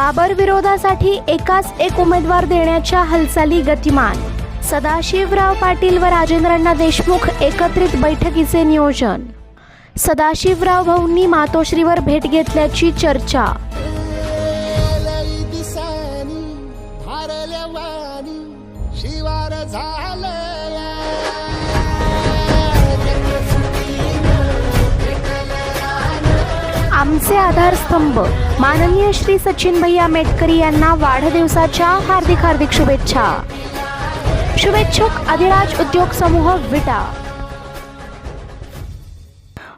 बाबर विरोधासाठी एकाच एक उमेदवार देण्याच्या हालचाली गतिमान. सदाशिवराव पाटील व राजेंद्रांना देशमुख एकत्रित बैठकीचे नियोजन. सदाशिवराव भाऊंनी मातोश्रीवर भेट घेतल्याची चर्चा. शिवार आमचे आधारस्तंभ. माननीय श्री सचिन भैया मेटकरी यांना वाढदिवसाच्या हार्दिक हार्दिक शुभेच्छा. शुभेच्छुक अधिराज उद्योग समूह विटा.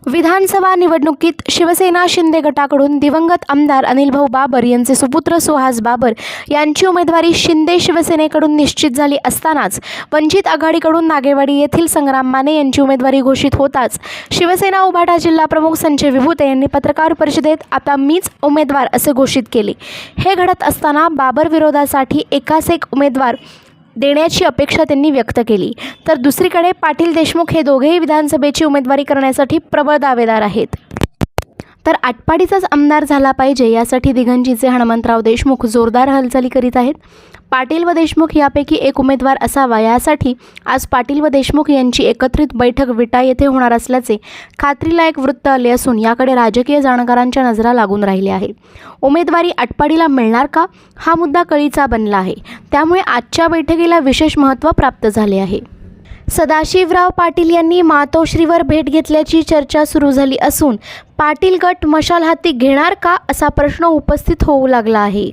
विधानसभा निवडणुकीत शिवसेना शिंदे गटाकडून दिवंगत आमदार अनिलभाऊ बाबर यांचे सुपुत्र सुहास बाबर यांची उमेदवारी शिंदे शिवसेनेकडून निश्चित झाली असतानाच वंचित आघाडीकडून नागेवाडी येथील संग्राम माने यांची उमेदवारी घोषित होताच. शिवसेना उभाटा जिल्हा प्रमुख संजय विभूते यांनी पत्रकार परिषदेत आता मीच उमेदवार असे घोषित केले. हे घडत असताना बाबर विरोधासाठी एकास एक उमेदवार देण्याची अपेक्षा त्यांनी व्यक्त केली. तर दुसरीकडे पाटील देशमुख हे दोघेही विधानसभेची उमेदवारी करण्यासाठी प्रबळ दावेदार आहेत. तर आटपाडीचाच आमदार झाला पाहिजे यासाठी दिगंजीचे हनुमंतराव देशमुख जोरदार हालचाली करीत आहेत. पाटील व देशमुख यापैकी एक उमेदवार असावा. यासाठी आज पाटील व देशमुख यांची एकत्रित बैठक विटा येथे होणार असल्याचे खात्रीलायक वृत्त आले असून याकडे राजकीय जाणकारांच्या नजरा लागून राहिल्या आहे उमेदवारी आटपाडीला मिळणार का? हा मुद्दा कळीचा बनला आहे. त्यामुळे आजच्या बैठकीला विशेष महत्त्व प्राप्त झाले आहे. सदाशिवराव पाटील यांनी मातोश्रीवर भेट घेतल्याची चर्चा सुरू झाली असून पाटील गट मशाल हाती घेणार का? असा प्रश्न उपस्थित होऊ लागला आहे.